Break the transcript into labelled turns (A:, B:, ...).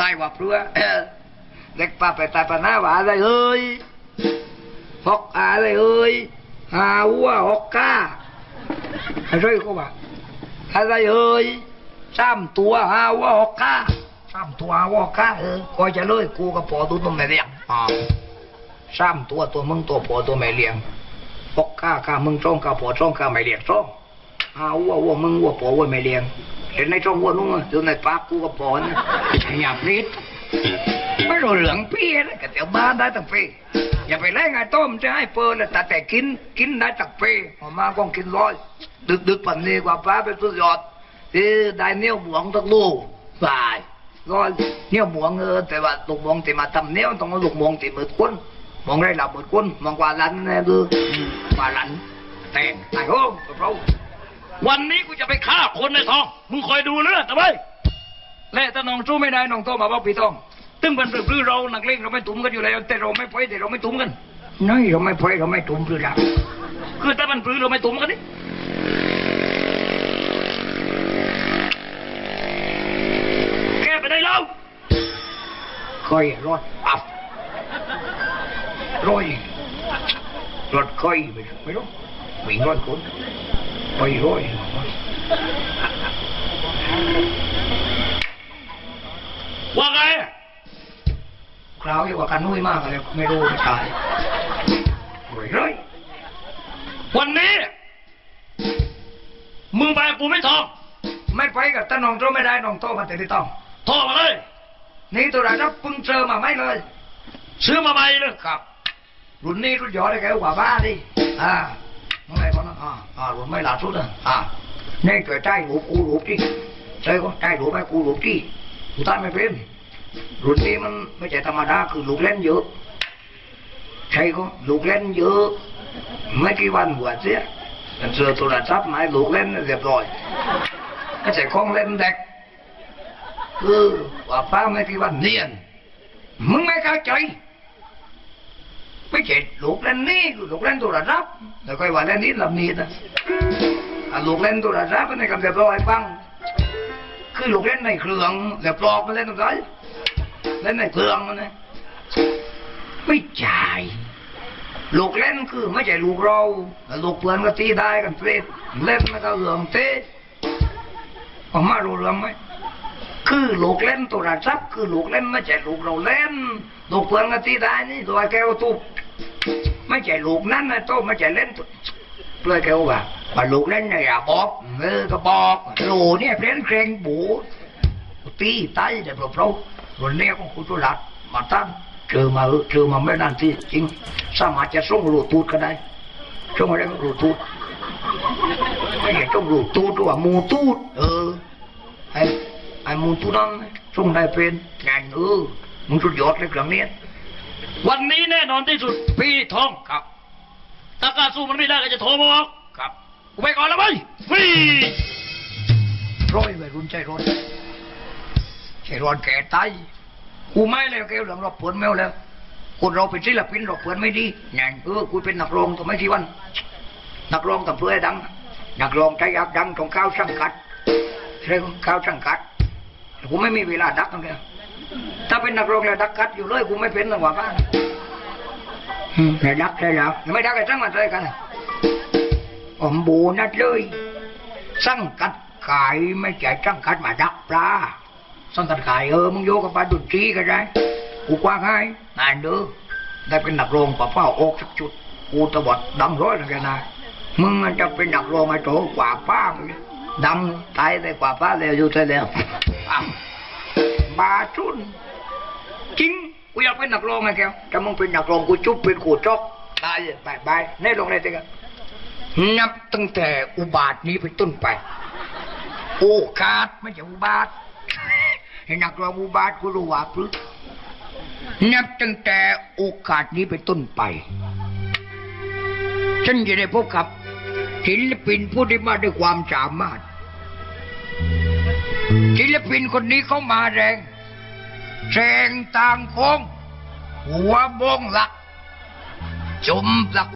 A: ตายว่าเพื่อเด็กป้าไปตายปน้าว่าอะไรเอ้ยหกอะไรเอ้ยหาวัวหกก้าอะไรก็ว่าอะไรเอ้ยสามตัวหาวัวหกก้าสามตัวหาวัวหกก้าเออคอยจะเลยกูกับปอตัวตัวแม่เลี้ยงอ่าสามตัวตัวมึงตัวปอตัวแม่เลี้ยงหกก้าก้ามึงจ้องก้าปอจ้องก้าแม่เลี้ยงจ้อง หาวัววัวมึงวัวปอวัวแม่เลี้ยงเห็นในช่องวัวนุ่งอยู่ในปากกูกับปอนะอย่าพลิดไม่รู้เหลืองพี่นะก็เดี๋ยวบ้านได้ตั้งปีอย่าไปแล่งไอ้ต้มจะให้เปิดเลยแต่แต่กินกินได้ตั้งปีออกมาก็กินร้อยดึกดึกปันนี้กว่าป้าเป็นสุดยอดที่ได้เนี้ยวหวงตั้งลูกบายร้อยเนี้ยวหวงเออแต่ว่าลูกหวงที่มาทำเนี้ยต้องลูกหวงที่มืดก้นหวงได้หลับมืดก้นมองกว่าลันนะคือกว่าลันแต่งตายโอ้เรา
B: วันนี้กูจะไปฆ่าคนในทอง มึงคอยดูเลือดเอาไว้
A: และถ้าน้องสู้ไม่ได้น้องโตมาบอกพี่ต้องตึ้งเป็นปลื้อเรานักเลงเราไม่ตุ้มกันอยู่แล้ว แต่เราไม่พอยแต่เราไม่ตุ้มกันน้อยเราไม่พอยเราไม่ตุ้มปลือเรา
B: คือถ้ามันปลื้อเราไม่ตุ้มกันนี่แกไปได้แล้ว
A: ค่อยรถอับร้อยรถค่อยไม่รู้ไม่รู้วิ่งรอยคน ไปร้อย
B: ว่าไง
A: คราวอยู่กว่ากันนุ้ยมากเลยไม่รู้ไม่ตายรวยร้อย
B: วันนี้ มึงไปกับกูไม่ทอง
A: ไม่ไปกับตาน้องโตไม่ได้น้องโตมาแต่ที่ต้อง
B: โทรมาเลย
A: นี่ตัวระดับเพิ่งเจอมาไม่เลย
B: ซื้อมาใหม่เลย
A: ครับ รุ่นนี้รุ่นยอดได้แกกว่าบ้าดิอ่า น้องไอ้คนนั้นอ่าอ่ารุ่นไม่หลาสุดอะอ่านี่เกิดใจหลูกกูหลูกที่ใช่ก็ใจหลูกไม่กูหลูกที่กูตายไม่เป็นรุ่นนี้มันไม่ใช่ธรร ไม่เสียแต่เจอโทรศัพท์มาให้ลูกเล่นเรียบร้อยไม่ใช่ของเล่นเด็กคือว่าป้าไม่กี่วันนี่ลูกเล่นนี่คือลูกเล่นโทรศัพท์แล้วก็ว่าเล่นนี้ลำนี้นะอะลูกเล่นโทรศัพท์ในคำเรียบร้อยฟังคือลูกเล่นในเครื่องแล้วปลอกมันเล่นตรงไหนเล่นในเครื่องมันนะไม่ใช่ลูกเล่นคือไม่ใช่ลูกเราแล้วลูกเพื่อนก็ตีได้กันเตะเล่นไม่ก็เรื่องเตะออกมารู้เรื่องไหมคือลูกเล่นโทรศัพท์คือลูกเล่นไม่ใช่ลูกเราเล่นลูกเพื่อนกันที่ได้นี่ตัวแก้วตุบ ไม่ใช่ลูกนั่นนะโตไม่ใช่เล่นเปลือยแก้วว่าว่าลูกเล่นเนี่ยอย่าบอกเออก็บอกลูกเนี่ยเล่นเกรงบูตีไตเดี๋ยวเราเราวันนี้ของคุณตุลัดมาตั้งเจอมาเจอมาไม่นานที่จริงสามารถจะส่งรูทูดก็ได้ส่งอะไรก็รูทูดไม่ใช่ส่งรูทูดหรือว่ามูทูดเออไอ้ไอ้มูตุนังส่งได้เป็นงานเออมึงสุดยอดเลยครั้งเนี้ย
B: วันนี้แน่นอนที่สุดพี่ทอง
A: ครับ
B: ถ้ากล้าสู้มันไม่ได้ก็จะโทรมาบอก
A: ครับ
B: กูไปก่อนแล้วไหมฟรี
A: ร้อยวัยรุ่นใจร้อนใจร้อนแก่ตายกูไม่แล้วแกเรื่องเราเปิดแมวแล้ว คนเราเป็นศิลปินเราเปิดไม่ดีงานเออกูเป็นนักร้องตัวไม่กี่วันนักร้องทำเพื่อให้ดัง นักร้องใจอยากดังต้องก้าวสังกัดเรื่องก้าวสังกัดกูไม่มีเวลาดักนั่นแหละ ถ้าเป็นนักร้องแล้วดักกัดอยู่เลยกูไม่เป็นหรอกว่าบ้านอืมแต่ดักได้แล้ว ไม่ดักไอ้จังมันเลยกันอมบูนัดเลยสังกัดขายไม่ใช่สังกัดมาดักปลาสังกัดขายเออมึงโยกกับปลาดุนตรีก็ได้กูกว้างให้นายเด้อได้เป็นนักร้องป่าเป้าออกสักจุดกูตะวัดดังร้อยนะแกนายมึงมันจะเป็นนักร้องไอ้โตกว่าป้ามึงดังตายได้กว่าป้าแล้วอยู่ได้แล้วอ้าวบาชุน จริงกูอยากเป็นนักร้องไงแกวถ้ามึงเป็นนักร้องกูจุบเป็นกูจอกตายเลยบายบายในลงเลยเต็กันนับตั้งแต่อุบาทนี้เป็นต้นไป โอกาสไม่ใช่อุบาทให้นักร้องอุบาทกูรู้ว่าพลึกนับตั้งแต่โอกาสนี้เป็นต้นไป ฉันจะได้พบกับศิลปินผู้ที่มาด้วยความสามารถศิลปินคนนี้เขามาแรง แรงต่างโค้งหัวบงหลักจุมหลัก